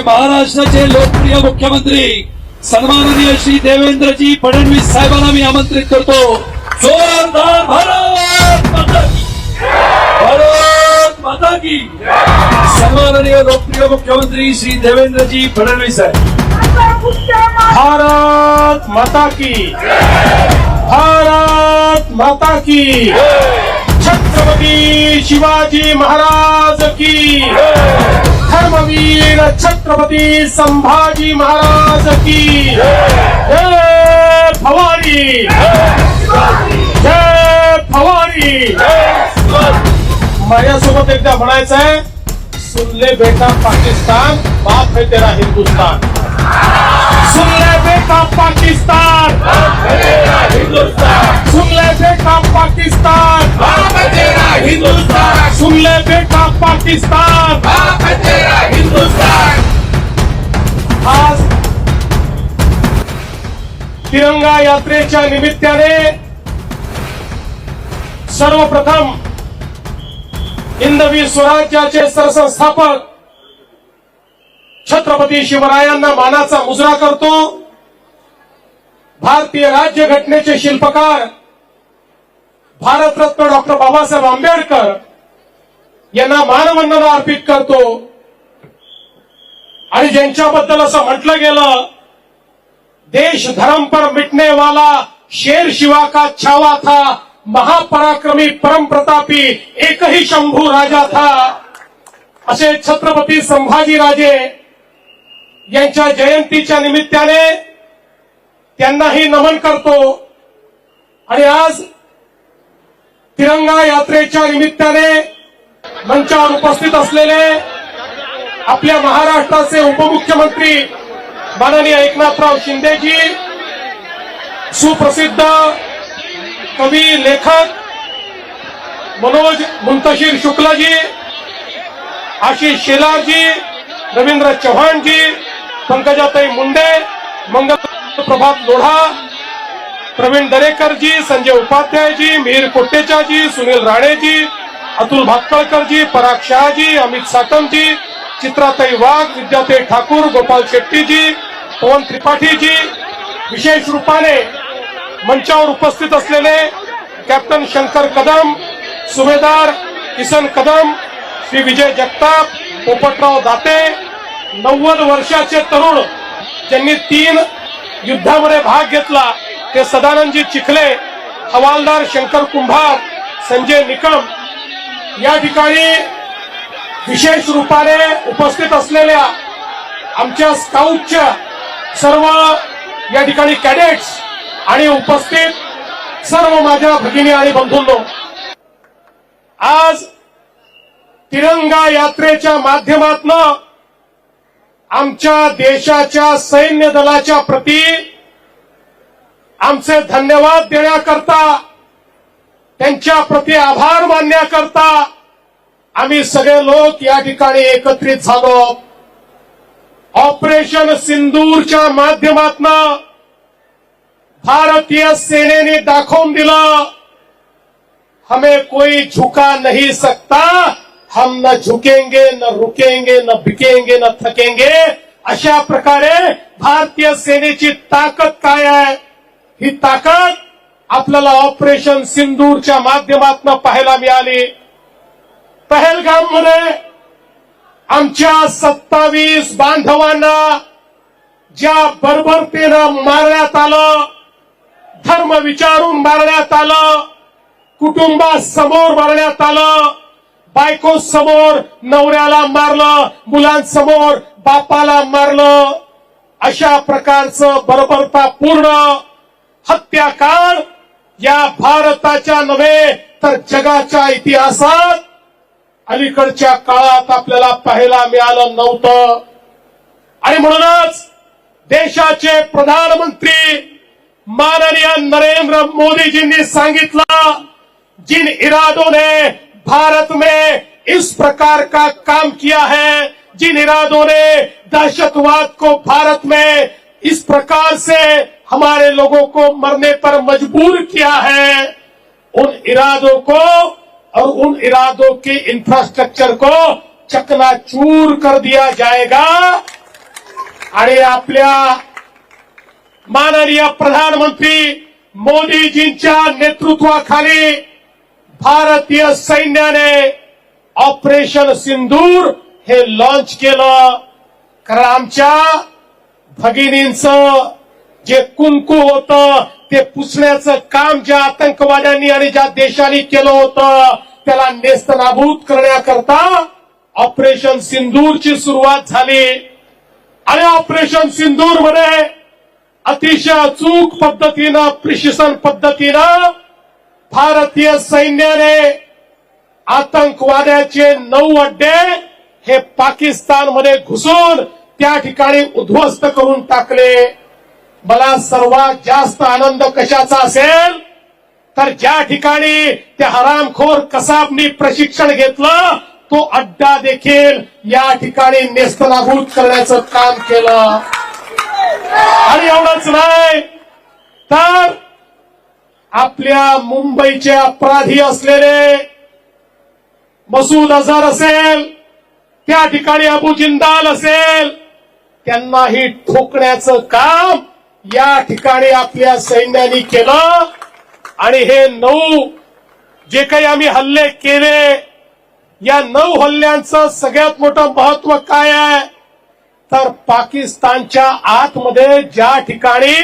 आमचे महाराष्ट्राचे लोकप्रिय मुख्यमंत्री सन्माननीय श्री देवेंद्रजी फडणवीस साहेबांना मी आमंत्रित करतो. जोरदार भारत माता की भारत माता की सन्माननीय लोकप्रिय मुख्यमंत्री श्री देवेंद्रजी फडणवीस साहेब. भारत माता की भारत माता की छत्रपती शिवाजी महाराज की धर्मवीर छत्रपती संभाजी महाराज की। जय भवानी। जय भवानी। माझ्यासोबत एकदा म्हणायचं आहे सुनले बेटा पाकिस्तान बाप है तेरा हिंदुस्तान। सुन ले बेटा पाकिस्तान। सुन ले बेटा पाकिस्तान। सुन ले बेटा पाकिस्तान। आज तिरंगा यात्रेच्या निमित्ताने सर्वप्रथम हिंदवी स्वराज्याचे सरसंस्थापक छत्रपती शिवरायांना मानाचा मुजरा करतो. भारतीय राज्यघटनेचे शिल्पकार भारतरत्न डॉक्टर बाबासाहेब आंबेडकर यांना मानवंदना अर्पित करतो. आणि ज्यांच्याबद्दल असं म्हटलं गेलं देश धर्म पर मिटने वाला शेर शिवा का छावा था महापराक्रमी परम प्रतापी एकही शंभू राजा था. असे छत्रपती संभाजीराजे यांच्या जयंतीच्या निमित्ताने त्यांनाही नमन करतो. आणि आज तिरंगा यात्रेच्या निमित्ताने मंचावर उपस्थित असलेले आपल्या महाराष्ट्राचे उपमुख्यमंत्री माननीय एकनाथराव शिंदेजी सुप्रसिद्ध कवी लेखक मनोज मुंतशीर शुक्लाजी आशिष शेलारजी रवींद्र चव्हाणजी पंकजाताई मुंडे मंगल प्रभात लोढा प्रवीण दरेकरजी संजय उपाध्यायजी मिहीर कोट्टेचाजी सुनील राणेजी अतुल भातकळकरजी पराग शहाजी अमित साटमजी चित्राताई वाघ विद्याताई ठाकूर गोपाल शेट्टीजी पवन त्रिपाठीजी विशेष रूपाने मंचावर उपस्थित असलेले कॅप्टन शंकर कदम सुभेदार किसन कदम श्री विजय जगताप पोपटराव दाते नव्वद वर्षाचे तरुण ज्यांनी तीन युद्धामध्ये भाग घेतला ते सदानंदजी चिखले हवालदार शंकर कुंभार संजय निकम या ठिकाणी विशेष रूपाने उपस्थित असलेल्या आमच्या स्काउटच्या सर्व या ठिकाणी कॅडेट्स आणि उपस्थित सर्व माझ्या भगिनी आणि बंधूंनो आज तिरंगा यात्रेच्या माध्यमातनं आमच्या देशाच्या सैन्य दलाच्या प्रती आमचे धन्यवाद देण्याकरता त्यांच्या प्रती आभार मानण्याकरता आम्ही सगळे लोक या ठिकाणी एकत्रित झालो. ऑपरेशन सिंदूरच्या माध्यमातन भारतीय सेनेने दाखवून दिलं हमें कोई झुका नहीं सकता. हम न झुकेंगे न रुकेंगे न बिकेंगे न थकेंगे. अशा प्रकारे भारतीय सेनेची ताकद काय आहे? ही ताकद आपल्याला ऑपरेशन सिंदूरच्या माध्यमातून पाहायला मिळाली. पहलगाममध्ये आमच्या सत्तावीस बांधवांना ज्या बर्बरतेनं मारण्यात आलं धर्म विचारून मारण्यात आलं कुटुंबासमोर मारण्यात आलं बायको समोर नवऱ्याला मारलं मुलांसमोर बापाला मारलं. अशा प्रकारचं बर्बरतापूर्ण हत्याकांड या भारताच्या नव्हे तर जगाच्या इतिहासात अलीकडच्या काळात आपल्याला पाहायला मिळालं नव्हतं. आणि म्हणूनच देशाचे प्रधानमंत्री माननीय नरेंद्र मोदीजींनी सांगितलं जिन इरादोने भारत में इस प्रकार का काम किया है, जिन इरादों ने दहशतवाद को भारत में इस प्रकार से हमारे लोगों को मरने पर मजबूर किया है, उन इरादों को और उन इरादों के इंफ्रास्ट्रक्चर को चकनाचूर कर दिया जाएगा। आणि आपल्या माननीय प्रधानमंत्री मोदी जी मोदीजींच्या नेतृत्वाखाली भारतीय सैन्याने ऑपरेशन सिंदूर हे लॉन्च केलं. कारण आमच्या भगिनींचं जे कुंकू होतं ते पुसण्याचं काम ज्या आतंकवाद्यांनी आणि ज्या देशांनी केलं होतं त्याला नेस्तनाभूत करण्याकरता ऑपरेशन सिंदूरची सुरुवात झाली. आणि ऑपरेशन सिंदूरमध्ये अतिशय अचूक पद्धतीनं प्रिशिसन पद्धतीनं भारतीय सैन्याने आतंकवाद्याचे नऊ अड्डे हे पाकिस्तानमध्ये घुसून त्या ठिकाणी उद्ध्वस्त करून टाकले. मला सर्वात जास्त आनंद कशाचा असेल? तर ज्या ठिकाणी त्या हरामखोर कसाबनी प्रशिक्षण घेतलं तो अड्डा देखील या ठिकाणी नेस्तनाभूत करण्याचं काम केलं. आणि एवढंच नाही तर आपल्या मुंबईचे अपराधी असलेले मसूद अझहर असेल त्या ठिकाणी अबू जिंदाल असेल त्यांनाही ठोकण्याचं काम या ठिकाणी आपल्या सैन्याने केलं. आणि हे नऊ जे काही आम्ही हल्ले केले या नऊ हल्ल्यांचं सगळ्यात मोठं महत्त्व काय आहे? तर पाकिस्तानच्या आतमध्ये ज्या ठिकाणी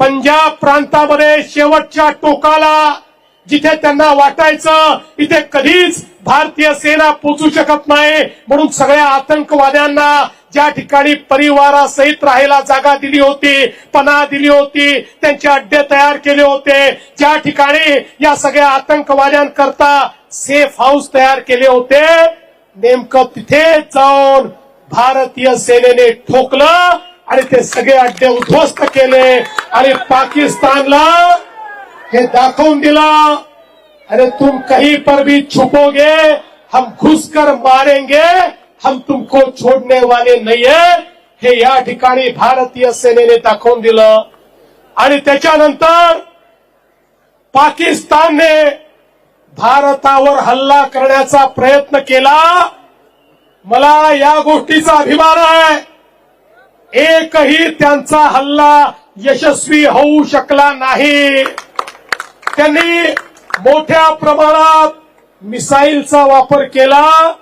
पंजाब प्रांतामध्ये शेवटच्या टोकाला जिथे त्यांना वाटायचं इथे कधीच भारतीय सेना पोचू शकत नाही. म्हणून सगळ्या आतंकवाद्यांना ज्या ठिकाणी परिवारासहित राहायला जागा दिली होती पना दिली होती त्यांचे अड्डे तयार केले होते. ज्या ठिकाणी या सगळ्या आतंकवाद्यांकरता सेफ हाऊस तयार केले होते नेमकं तिथे जाऊन भारतीय सेनेने ठोकलं. आणि ते सगळे अड्डे उद्ध्वस्त केले. आणि पाकिस्तानला हे दाखवून दिला. अरे तुम कहीं पर भी छुपोगे हम घुसकर मारेंगे हम तुमको छोडने वाले नहीं है। हे या ठिकाणी भारतीय सेनेने दाखवून दिलं. आणि त्याच्यानंतर पाकिस्तानने भारतावर हल्ला करण्याचा प्रयत्न केला. मला या गोष्टीचा अभिमान आहे. एकही त्यांचा हल्ला यशस्वी होऊ शकला नाही. त्यांनी मोठ्या प्रमाणात मिसाईलचा वापर केला.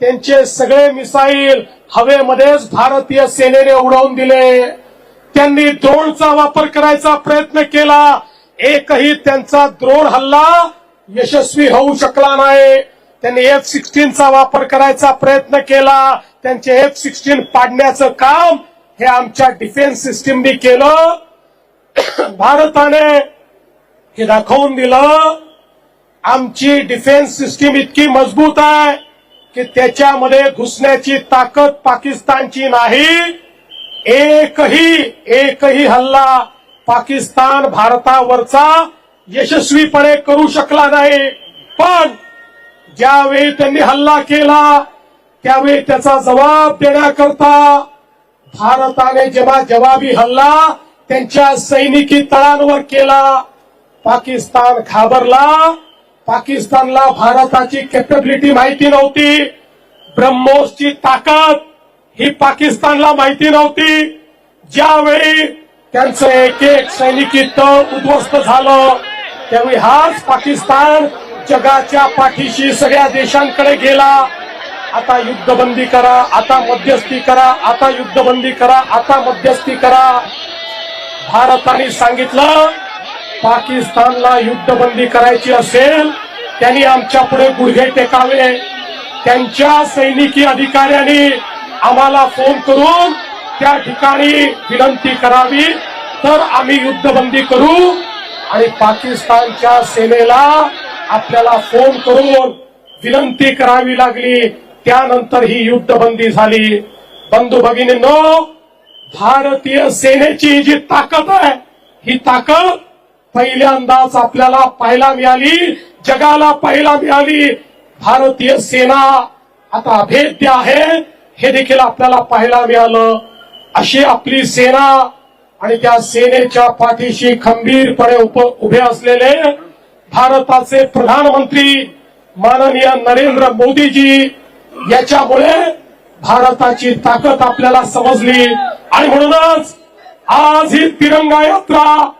त्यांचे सगळे मिसाईल हवेमध्येच भारतीय सेनेने उडवून दिले. त्यांनी द्रोणचा वापर करायचा प्रयत्न केला. एकही त्यांचा द्रोण हल्ला यशस्वी होऊ शकला नाही. त्यांनी एफ सिक्स्टीनचा वापर करायचा प्रयत्न केला. त्यांचे एफ सिक्स्टीन पाडण्याचं काम हे आमच्या डिफेन्स सिस्टीमनी केलं. भारताने हे दाखवून दिलं. आमची डिफेन्स सिस्टीम इतकी मजबूत आहे की त्याच्यामध्ये घुसण्याची ताकद पाकिस्तानची नाही. एकही एकही हल्ला पाकिस्तान भारतावरचा यशस्वीपणे करू शकला नाही. पण ज्यावेळी त्यांनी हल्ला केला त्यावेळी त्याचा जबाब देण्याकरता भारताने जेव्हा जवाबी हल्ला त्यांच्या सैनिकी तळांवर केला पाकिस्तान घाबरला. पाकिस्तानला भारताची कॅपेबिलिटी माहिती नव्हती. ब्रह्मोसची ताकद ही पाकिस्तानला माहिती नव्हती. ज्यावेळी त्यांचं एक एक सैनिकी तळ उद्ध्वस्त झालं त्यावेळी हाच पाकिस्तान जगाच्या पाठीशी सगळ्या देशांकडे गेला. आता युद्धबंदी करा आता मध्यस्थी करा आता युद्धबंदी करा आता मध्यस्थी करा. भारताने सांगितलं पाकिस्तानला युद्धबंदी करायची असेल त्यांनी आमच्या पुढे गुडघे टेकावे. त्यांच्या सैनिकी अधिकाऱ्यांनी आम्हाला फोन करून त्या ठिकाणी विनंती करावी. तर आम्ही युद्धबंदी करू आणि पाकिस्तानच्या सेनेला आपल्याला फोन करून विनंती करावी लागली. त्यानंतर ही युद्धबंदी झाली. बंधू भगिनींनो भारतीय सेनेची जी ताकद आहे ही ताकद पहिल्यांदाच आपल्याला पाहायला मिळाली जगाला पाहायला मिळाली. भारतीय सेना आता अभेद्य आहे हे देखील आपल्याला पाहायला मिळालं. अशी आपली सेना आणि त्या सेनेच्या पाठीशी खंबीरपणे उभे असलेले भारताचे प्रधानमंत्री माननीय नरेंद्र मोदीजी याच्यामुळे भारताची ताकद आपल्याला समजली. आणि म्हणूनच आज ही तिरंगा यात्रा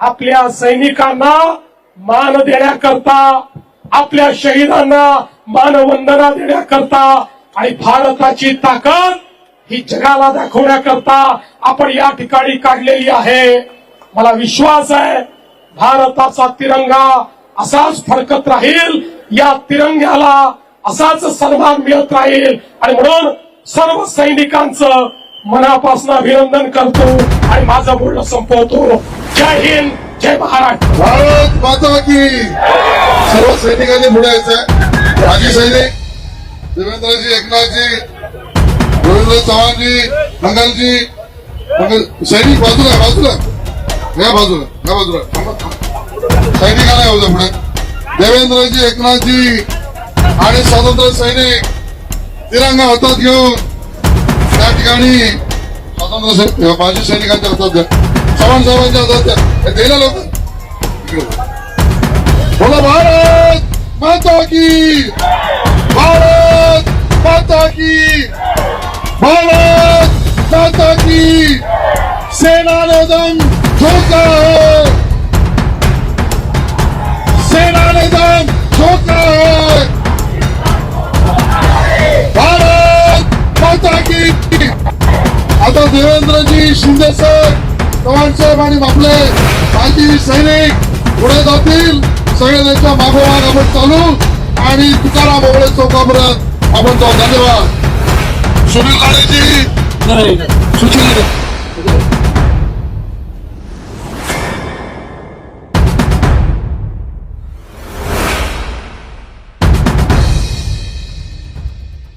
आपल्या सैनिकांना मान देण्याकरता आपल्या शहीदांना मानवंदना देण्याकरता आणि भारताची ताकद ही जगाला दाखवण्याकरता आपण या ठिकाणी काढलेली आहे. मला विश्वास आहे भारताचा तिरंगा असाच फडकत राहील. या तिरंग्याला असाच सन्मान मिळत राहील. आणि म्हणून सर्व सैनिकांचं मनापासून अभिनंदन करतो आणि माझं बोलणं संपवतो. जय हिंद जय महाराष्ट्र. भारत माता की. सर्व सैनिकांनी पुढे यायचंय. माजी सैनिक देवेंद्रजी एकनाथजी रवींद्र चव्हाणजी मंगलजी सैनिक बाजूला बाजूला. या बाजूला या बाजूला. सैनिकाला येऊ पुढे. देवेंद्रजी एकनाथजी आणि स्वातंत्र्य सैनिक तिरंगा हातात घेऊन त्या ठिकाणी स्वातंत्र्य सै- माजी सैनिकांच्या हातात द्या चव्हाण साहेबांच्या हातात द्या हे लोक. बोला भारत माता की भारत माता की भारत माता की सेना ने दम देवेंद्रजी शिंदे सर चव्हाण साहेब आणि आपले माजी सैनिक पुढे जातील. सगळे त्यांच्या मागोमाग आपण चालू आणि तुकाराम ओबळे चौकापर्यंत आपण जाऊ. धन्यवाद. सुनील काळेजी सुशील